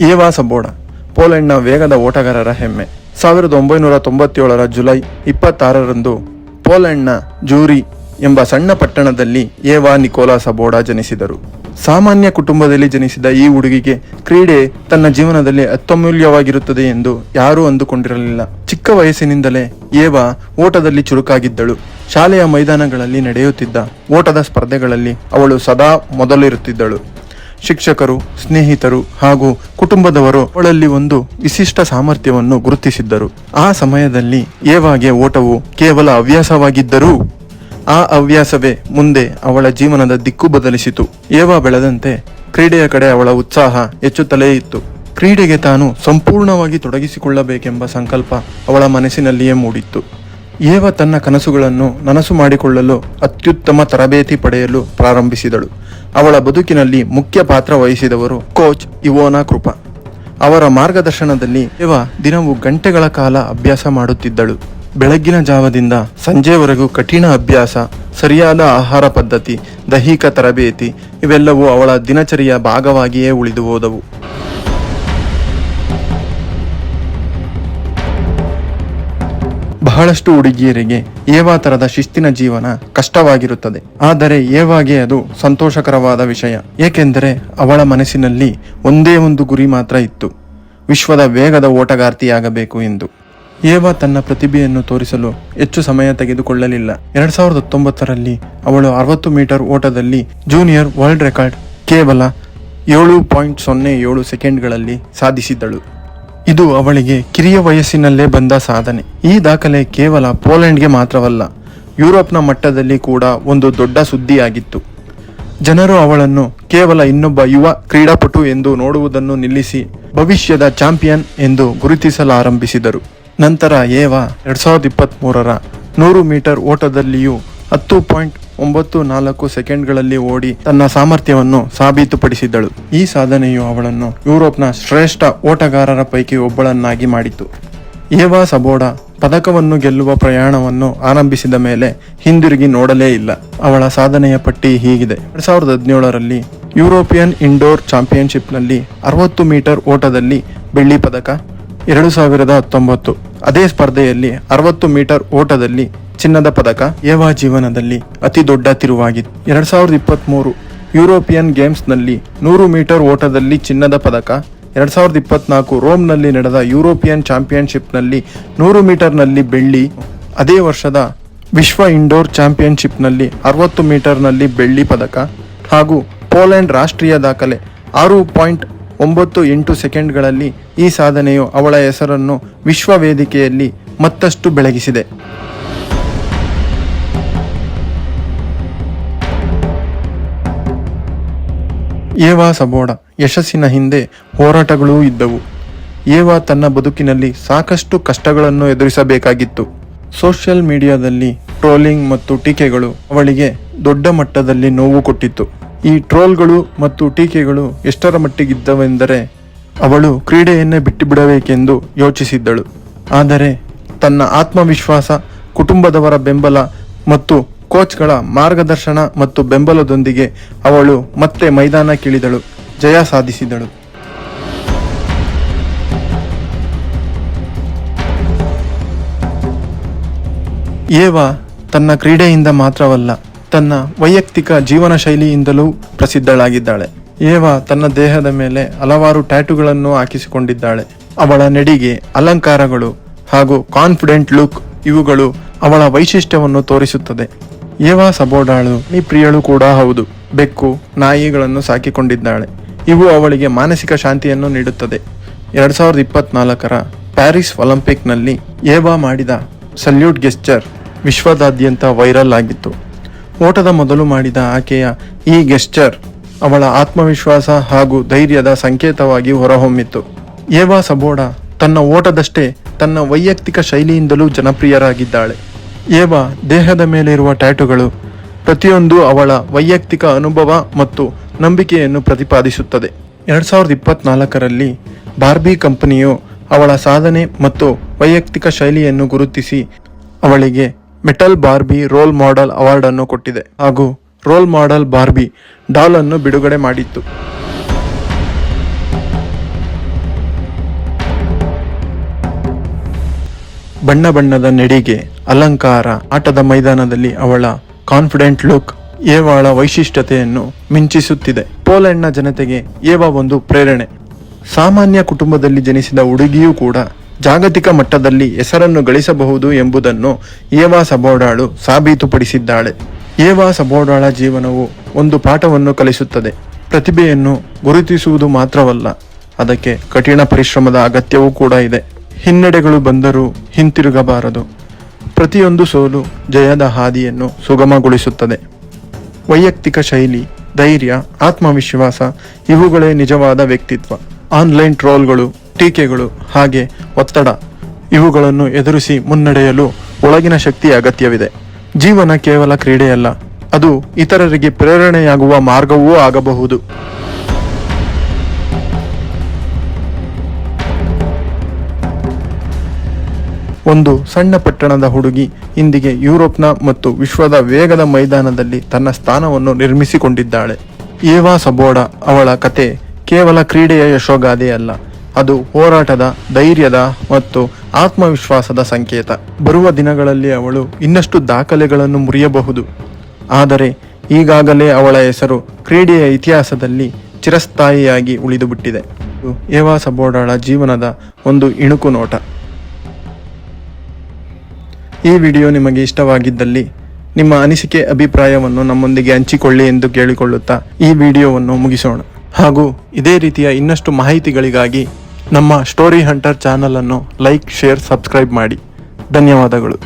ಏವಾ ಸಬೋಡಾ ಪೋಲೆಂಡ್ನ ವೇಗದ ಓಟಗಾರರ ಹೆಮ್ಮೆ. ಸಾವಿರದ ಒಂಬೈನೂರ ತೊಂಬತ್ತೇಳರ ಜುಲೈ ಇಪ್ಪತ್ತಾರರಂದು ಪೋಲೆಂಡ್ನ ಜೂರಿ ಎಂಬ ಸಣ್ಣ ಪಟ್ಟಣದಲ್ಲಿ ಏವಾ ನಿಕೋಲಾ ಸಬೋಡಾ ಜನಿಸಿದರು. ಸಾಮಾನ್ಯ ಕುಟುಂಬದಲ್ಲಿ ಜನಿಸಿದ ಈ ಹುಡುಗಿಗೆ ಕ್ರೀಡೆ ತನ್ನ ಜೀವನದಲ್ಲಿ ಅತ್ಯಮೂಲ್ಯವಾಗಿರುತ್ತದೆ ಎಂದು ಯಾರೂ ಅಂದುಕೊಂಡಿರಲಿಲ್ಲ. ಚಿಕ್ಕ ವಯಸ್ಸಿನಿಂದಲೇ ಏವಾ ಓಟದಲ್ಲಿ ಚುರುಕಾಗಿದ್ದಳು. ಶಾಲೆಯ ಮೈದಾನಗಳಲ್ಲಿ ನಡೆಯುತ್ತಿದ್ದ ಓಟದ ಸ್ಪರ್ಧೆಗಳಲ್ಲಿ ಅವಳು ಸದಾ ಮೊದಲಿರುತ್ತಿದ್ದಳು. ಶಿಕ್ಷಕರು, ಸ್ನೇಹಿತರು ಹಾಗೂ ಕುಟುಂಬದವರು ಅವಳಲ್ಲಿ ಒಂದು ವಿಶಿಷ್ಟ ಸಾಮರ್ಥ್ಯವನ್ನು ಗುರುತಿಸಿದ್ದರು. ಆ ಸಮಯದಲ್ಲಿ ಏವಾಗೆ ಓಟವು ಕೇವಲ ಹವ್ಯಾಸವಾಗಿದ್ದರೂ ಆ ಹವ್ಯಾಸವೇ ಮುಂದೆ ಅವಳ ಜೀವನದ ದಿಕ್ಕು ಬದಲಿಸಿತು. ಏವಾ ಬೆಳೆದಂತೆ ಕ್ರೀಡೆಯ ಕಡೆ ಅವಳ ಉತ್ಸಾಹ ಹೆಚ್ಚುತ್ತಲೇ ಇತ್ತು. ಕ್ರೀಡೆಗೆ ತಾನು ಸಂಪೂರ್ಣವಾಗಿ ತೊಡಗಿಸಿಕೊಳ್ಳಬೇಕೆಂಬ ಸಂಕಲ್ಪ ಅವಳ ಮನಸ್ಸಿನಲ್ಲಿಯೇ ಮೂಡಿತ್ತು. ಏವ ತನ್ನ ಕನಸುಗಳನ್ನು ನನಸು ಮಾಡಿಕೊಳ್ಳಲು ಅತ್ಯುತ್ತಮ ತರಬೇತಿ ಪಡೆಯಲು ಪ್ರಾರಂಭಿಸಿದಳು. ಅವಳ ಬದುಕಿನಲ್ಲಿ ಮುಖ್ಯ ಪಾತ್ರ ವಹಿಸಿದವರು ಕೋಚ್ ಇವೋನಾ ಕೃಪಾ. ಅವರ ಮಾರ್ಗದರ್ಶನದಲ್ಲಿ ಇವ ದಿನವೂ ಗಂಟೆಗಳ ಕಾಲ ಅಭ್ಯಾಸ ಮಾಡುತ್ತಿದ್ದಳು. ಬೆಳಗ್ಗಿನ ಜಾವದಿಂದ ಸಂಜೆವರೆಗೂ ಕಠಿಣ ಅಭ್ಯಾಸ, ಸರಿಯಾದ ಆಹಾರ ಪದ್ಧತಿ, ದೈಹಿಕ ತರಬೇತಿ ಇವೆಲ್ಲವೂ ಅವಳ ದಿನಚರಿಯ ಭಾಗವಾಗಿಯೇ ಉಳಿದು ಹೋದವು. ಬಹಳಷ್ಟು ಹುಡುಗಿಯರಿಗೆ ಏವಾ ತರದ ಶಿಸ್ತಿನ ಜೀವನ ಕಷ್ಟವಾಗಿರುತ್ತದೆ. ಆದರೆ ಏವಾಗೆ ಅದು ಸಂತೋಷಕರವಾದ ವಿಷಯ. ಏಕೆಂದರೆ ಅವಳ ಮನಸ್ಸಿನಲ್ಲಿ ಒಂದೇ ಒಂದು ಗುರಿ ಮಾತ್ರ ಇತ್ತು. ವಿಶ್ವದ ವೇಗದ ಓಟಗಾರ್ತಿಯಾಗಬೇಕು ಎಂದು. ಏವಾ ತನ್ನ ಪ್ರತಿಭೆಯನ್ನು ತೋರಿಸಲು ಹೆಚ್ಚು ಸಮಯ ತೆಗೆದುಕೊಳ್ಳಲಿಲ್ಲ. ಎರಡ್ ಸಾವಿರದ ಹತ್ತೊಂಬತ್ತರಲ್ಲಿ ಅವಳು ಅರವತ್ತು ಮೀಟರ್ ಓಟದಲ್ಲಿ ಜೂನಿಯರ್ ವರ್ಲ್ಡ್ ರೆಕಾರ್ಡ್ ಕೇವಲ ಏಳು ಪಾಯಿಂಟ್ ಸೊನ್ನೆ ಏಳು ಸೆಕೆಂಡ್ಗಳಲ್ಲಿ ಸಾಧಿಸಿದ್ದಳು. ಇದು ಅವಳಿಗೆ ಕಿರಿಯ ವಯಸ್ಸಿನಲ್ಲೇ ಬಂದ ಸಾಧನೆ. ಈ ದಾಖಲೆ ಕೇವಲ ಪೋಲೆಂಡ್ಗೆ ಮಾತ್ರವಲ್ಲ, ಯುರೋಪ್ನ ಮಟ್ಟದಲ್ಲಿ ಕೂಡ ಒಂದು ದೊಡ್ಡ ಸುದ್ದಿಯಾಗಿತ್ತು. ಜನರು ಅವಳನ್ನು ಕೇವಲ ಇನ್ನೊಬ್ಬ ಯುವ ಕ್ರೀಡಾಪಟು ಎಂದು ನೋಡುವುದನ್ನು ನಿಲ್ಲಿಸಿ ಭವಿಷ್ಯದ ಚಾಂಪಿಯನ್ ಎಂದು ಗುರುತಿಸಲಾರಂಭಿಸಿದರು. ನಂತರ ಏವಾ ಎರಡ್ ಸಾವಿರದ ಇಪ್ಪತ್ತ್ ನೂರು ಮೀಟರ್ ಓಟದಲ್ಲಿಯೂ ಹತ್ತು ಪಾಯಿಂಟ್ ಒಂಬತ್ತು ನಾಲ್ಕು ಸೆಕೆಂಡ್ಗಳಲ್ಲಿ ಓಡಿ ತನ್ನ ಸಾಮರ್ಥ್ಯವನ್ನು ಸಾಬೀತುಪಡಿಸಿದಳು ಈ ಸಾಧನೆಯು ಅವಳನ್ನು ಯುರೋಪ್ನ ಶ್ರೇಷ್ಠ ಓಟಗಾರರ ಪೈಕಿ ಒಬ್ಬಳನ್ನಾಗಿ ಮಾಡಿತು ಏವಾ ಸಬೋಡಾ ಪದಕವನ್ನು ಗೆಲ್ಲುವ ಪ್ರಯಾಣವನ್ನು ಆರಂಭಿಸಿದ ಮೇಲೆ ಹಿಂದಿರುಗಿ ನೋಡಲೇ ಇಲ್ಲ. ಅವಳ ಸಾಧನೆಯ ಪಟ್ಟಿ ಹೀಗಿದೆ. ಎರಡ್ ಸಾವಿರದ ಹದಿನೇಳರಲ್ಲಿ ಯುರೋಪಿಯನ್ ಇಂಡೋರ್ ಚಾಂಪಿಯನ್ಶಿಪ್ನಲ್ಲಿ ಅರವತ್ತು ಮೀಟರ್ ಓಟದಲ್ಲಿ ಬೆಳ್ಳಿ ಪದಕ ಎರಡು ಸಾವಿರದ ಹತ್ತೊಂಬತ್ತು. ಅದೇ ಸ್ಪರ್ಧೆಯಲ್ಲಿ ಅರವತ್ತು ಮೀಟರ್ ಓಟದಲ್ಲಿ ಚಿನ್ನದ ಪದಕ ಏವಾ ಜೀವನದಲ್ಲಿ ಅತಿ ದೊಡ್ಡ ತಿರುವಾಗಿತ್ತು ಎರಡ್ ಸಾವಿರದ ಇಪ್ಪತ್ತ್ಮೂರು ಯುರೋಪಿಯನ್ ಗೇಮ್ಸ್ನಲ್ಲಿ ನೂರು ಮೀಟರ್ ಓಟದಲ್ಲಿ ಚಿನ್ನದ ಪದಕ, ಎರಡ್ ಸಾವಿರದ ಇಪ್ಪತ್ನಾಲ್ಕು ರೋಮ್ನಲ್ಲಿ ನಡೆದ ಯುರೋಪಿಯನ್ ಚಾಂಪಿಯನ್ಶಿಪ್ನಲ್ಲಿ ನೂರು ಮೀಟರ್ನಲ್ಲಿ ಬೆಳ್ಳಿ, ಅದೇ ವರ್ಷದ ವಿಶ್ವ ಇಂಡೋರ್ ಚಾಂಪಿಯನ್ಶಿಪ್ನಲ್ಲಿ ಅರವತ್ತು ಮೀಟರ್ನಲ್ಲಿ ಬೆಳ್ಳಿ ಪದಕ ಹಾಗೂ ಪೋಲೆಂಡ್ ರಾಷ್ಟ್ರೀಯ ದಾಖಲೆ ಆರು ಪಾಯಿಂಟ್ ಒಂಬತ್ತು ಎಂಟು ಸೆಕೆಂಡ್ಗಳಲ್ಲಿ ಈ ಸಾಧನೆಯು ಅವಳ ಹೆಸರನ್ನು ವಿಶ್ವ ವೇದಿಕೆಯಲ್ಲಿ ಮತ್ತಷ್ಟು ಬೆಳಗಿಸಿದೆ. ಏವಾ ಸಬೋಡ, ಯಶಸ್ಸಿನ ಹಿಂದೆ ಹೋರಾಟಗಳೂ ಇದ್ದವು. ಏವಾ ತನ್ನ ಬದುಕಿನಲ್ಲಿ ಸಾಕಷ್ಟು ಕಷ್ಟಗಳನ್ನು ಎದುರಿಸಬೇಕಾಗಿತ್ತು. ಸೋಷಿಯಲ್ ಮೀಡಿಯಾದಲ್ಲಿ ಟ್ರೋಲಿಂಗ್ ಮತ್ತು ಟೀಕೆಗಳು ಅವಳಿಗೆ ದೊಡ್ಡ ಮಟ್ಟದಲ್ಲಿ ನೋವು ಕೊಟ್ಟಿತ್ತು. ಈ ಟ್ರೋಲ್ಗಳು ಮತ್ತು ಟೀಕೆಗಳು ಎಷ್ಟರ ಮಟ್ಟಿಗಿದ್ದವೆಂದರೆ ಅವಳು ಕ್ರೀಡೆಯನ್ನೇ ಬಿಟ್ಟು ಬಿಡಬೇಕೆಂದು ಯೋಚಿಸಿದ್ದಳು. ಆದರೆ ತನ್ನ ಆತ್ಮವಿಶ್ವಾಸ, ಕುಟುಂಬದವರ ಬೆಂಬಲ ಮತ್ತು ಕೋಚ್ಗಳ ಮಾರ್ಗದರ್ಶನ ಮತ್ತು ಬೆಂಬಲದೊಂದಿಗೆ ಅವಳು ಮತ್ತೆ ಮೈದಾನಕ್ಕಿಳಿದಳು ಜಯ ಸಾಧಿಸಿದಳು. ಏವಾ ತನ್ನ ಕ್ರೀಡೆಯಿಂದ ಮಾತ್ರವಲ್ಲ ತನ್ನ ವೈಯಕ್ತಿಕ ಜೀವನ ಶೈಲಿಯಿಂದಲೂ ಪ್ರಸಿದ್ಧಳಾಗಿದ್ದಾಳೆ. ಏವಾ ತನ್ನ ದೇಹದ ಮೇಲೆ ಹಲವಾರು ಟ್ಯಾಟುಗಳನ್ನು ಹಾಕಿಸಿಕೊಂಡಿದ್ದಾಳೆ. ಅವಳ ನಡಿಗೆ, ಅಲಂಕಾರಗಳು ಹಾಗೂ ಕಾನ್ಫಿಡೆಂಟ್ ಲುಕ್ ಇವುಗಳು ಅವಳ ವೈಶಿಷ್ಟ್ಯವನ್ನು ತೋರಿಸುತ್ತದೆ. ಏವಾ ಸಬೋಡಾಳು ಈ ಪ್ರಿಯಳು ಕೂಡ ಹೌದು. ಬೆಕ್ಕು, ನಾಯಿಗಳನ್ನು ಸಾಕಿಕೊಂಡಿದ್ದಾಳೆ. ಇವು ಅವಳಿಗೆ ಮಾನಸಿಕ ಶಾಂತಿಯನ್ನು ನೀಡುತ್ತದೆ. ಎರಡ್ ಸಾವಿರದ ಇಪ್ಪತ್ನಾಲ್ಕರ ಪ್ಯಾರಿಸ್ ಒಲಿಂಪಿಕ್ನಲ್ಲಿ ಏವಾ ಮಾಡಿದ ಸಲ್ಯೂಟ್ ಗೆಸ್ಚರ್ ವಿಶ್ವದಾದ್ಯಂತ ವೈರಲ್ ಆಗಿತ್ತು. ಓಟದ ಮೊದಲು ಮಾಡಿದ ಆಕೆಯ ಈ ಗೆಸ್ಚರ್ ಅವಳ ಆತ್ಮವಿಶ್ವಾಸ ಹಾಗೂ ಧೈರ್ಯದ ಸಂಕೇತವಾಗಿ ಹೊರಹೊಮ್ಮಿತ್ತು ಏವಾ ಸಬೋಡಾ ತನ್ನ ಓಟದಷ್ಟೇ ತನ್ನ ವೈಯಕ್ತಿಕ ಶೈಲಿಯಿಂದಲೂ ಜನಪ್ರಿಯರಾಗಿದ್ದಾಳೆ. ಏವಾ ದೇಹದ ಮೇಲಿರುವ ಟ್ಯಾಟುಗಳು ಪ್ರತಿಯೊಂದು ಅವಳ ವೈಯಕ್ತಿಕ ಅನುಭವ ಮತ್ತು ನಂಬಿಕೆಯನ್ನು ಪ್ರತಿಪಾದಿಸುತ್ತದೆ. ಎರಡ್ ಸಾವಿರದ ಇಪ್ಪತ್ನಾಲ್ಕರಲ್ಲಿ ಬಾರ್ಬಿ ಕಂಪನಿಯು ಅವಳ ಸಾಧನೆ ಮತ್ತು ವೈಯಕ್ತಿಕ ಶೈಲಿಯನ್ನು ಗುರುತಿಸಿ ಅವಳಿಗೆ ಮೆಟಲ್ ಬಾರ್ಬಿ ರೋಲ್ ಮಾಡೆಲ್ ಅವಾರ್ಡನ್ನು ಕೊಟ್ಟಿದೆ ಹಾಗೂ ರೋಲ್ ಮಾಡೆಲ್ ಬಾರ್ಬಿ ಡಾಲ್ ಅನ್ನು ಬಿಡುಗಡೆ ಮಾಡಿತ್ತು. ಬಣ್ಣ ಬಣ್ಣದ ನೆಡಿಗೆ, ಅಲಂಕಾರ, ಆಟದ ಮೈದಾನದಲ್ಲಿ ಅವಳ ಕಾನ್ಫಿಡೆಂಟ್ ಲುಕ್, ಏವಾಳ ವೈಶಿಷ್ಟ್ಯತೆಯನ್ನು ಮಿಂಚಿಸುತ್ತಿದೆ. ಪೋಲೆಂಡ್ನ ಜನತೆಗೆ ಏವಾ ಒಂದು ಪ್ರೇರಣೆ. ಸಾಮಾನ್ಯ ಕುಟುಂಬದಲ್ಲಿ ಜನಿಸಿದ ಹುಡುಗಿಯೂ ಕೂಡ ಜಾಗತಿಕ ಮಟ್ಟದಲ್ಲಿ ಹೆಸರನ್ನು ಗಳಿಸಬಹುದು ಎಂಬುದನ್ನು ಏವಾ ಸಬೋಡಾಳು ಸಾಬೀತುಪಡಿಸಿದ್ದಾಳೆ. ಏವಾ ಸಬೋಡಾಳ ಜೀವನವು ಒಂದು ಪಾಠವನ್ನು ಕಲಿಸುತ್ತದೆ. ಪ್ರತಿಭೆಯನ್ನು ಗುರುತಿಸುವುದು ಮಾತ್ರವಲ್ಲ, ಅದಕ್ಕೆ ಕಠಿಣ ಪರಿಶ್ರಮದ ಅಗತ್ಯವೂ ಕೂಡ ಇದೆ. ಹಿನ್ನಡೆಗಳು ಬಂದರೂ ಹಿಂತಿರುಗಬಾರದು. ಪ್ರತಿಯೊಂದು ಸೋಲು ಜಯದ ಹಾದಿಯನ್ನು ಸುಗಮಗೊಳಿಸುತ್ತದೆ. ವೈಯಕ್ತಿಕ ಶೈಲಿ, ಧೈರ್ಯ, ಆತ್ಮವಿಶ್ವಾಸ ಇವುಗಳೇ ನಿಜವಾದ ವ್ಯಕ್ತಿತ್ವ. ಆನ್ಲೈನ್ ಟ್ರೋಲ್ಗಳು ಟೀಕೆಗಳು, ಹಾಗೆ ಒತ್ತಡ, ಇವುಗಳನ್ನು ಎದುರಿಸಿ ಮುನ್ನಡೆಯಲು ಒಳಗಿನ ಶಕ್ತಿ ಅಗತ್ಯವಿದೆ. ಜೀವನ ಕೇವಲ ಕ್ರೀಡೆಯಲ್ಲ, ಅದು ಇತರರಿಗೆ ಪ್ರೇರಣೆಯಾಗುವ ಮಾರ್ಗವೂ ಆಗಬಹುದು. ಒಂದು ಸಣ್ಣ ಪಟ್ಟಣದ ಹುಡುಗಿ ಇಂದಿಗೆ ಯುರೋಪ್ನ ಮತ್ತು ವಿಶ್ವದ ವೇಗದ ಮೈದಾನದಲ್ಲಿ ತನ್ನ ಸ್ಥಾನವನ್ನು ನಿರ್ಮಿಸಿಕೊಂಡಿದ್ದಾಳೆ. ಏವಾ ಸಬೋಡ ಅವಳ ಕತೆ ಕೇವಲ ಕ್ರೀಡೆಯ ಯಶೋಗಾಥೆಯಲ್ಲ ಅದು ಹೋರಾಟದ ಧೈರ್ಯದ ಮತ್ತು ಆತ್ಮವಿಶ್ವಾಸದ ಸಂಕೇತ. ಬರುವ ದಿನಗಳಲ್ಲಿ ಅವಳು ಇನ್ನಷ್ಟು ದಾಖಲೆಗಳನ್ನು ಮುರಿಯಬಹುದು. ಆದರೆ ಈಗಾಗಲೇ ಅವಳ ಹೆಸರು ಕ್ರೀಡೆಯ ಇತಿಹಾಸದಲ್ಲಿ ಚಿರಸ್ಥಾಯಿಯಾಗಿ ಉಳಿದುಬಿಟ್ಟಿದೆ. ಏವಾ ಸಬೋಡಾಳ ಜೀವನದ ಒಂದು ಇಣುಕು ನೋಟ. ಈ ವಿಡಿಯೋ ನಿಮಗೆ ಇಷ್ಟವಾಗಿದ್ದಲ್ಲಿ ನಿಮ್ಮ ಅನಿಸಿಕೆ ಅಭಿಪ್ರಾಯವನ್ನು ನಮ್ಮೊಂದಿಗೆ ಹಂಚಿಕೊಳ್ಳಿ ಎಂದು ಕೇಳಿಕೊಳ್ಳುತ್ತಾ ಈ ವಿಡಿಯೋವನ್ನು ಮುಗಿಸೋಣ. ಹಾಗೂ ಇದೇ ರೀತಿಯ ಇನ್ನಷ್ಟು ಮಾಹಿತಿಗಳಿಗಾಗಿ ನಮ್ಮ ಸ್ಟೋರಿ ಹಂಟರ್ ಚಾನಲನ್ನು ಲೈಕ್ ಶೇರ್ ಸಬ್ಸ್ಕ್ರೈಬ್ ಮಾಡಿ. ಧನ್ಯವಾದಗಳು.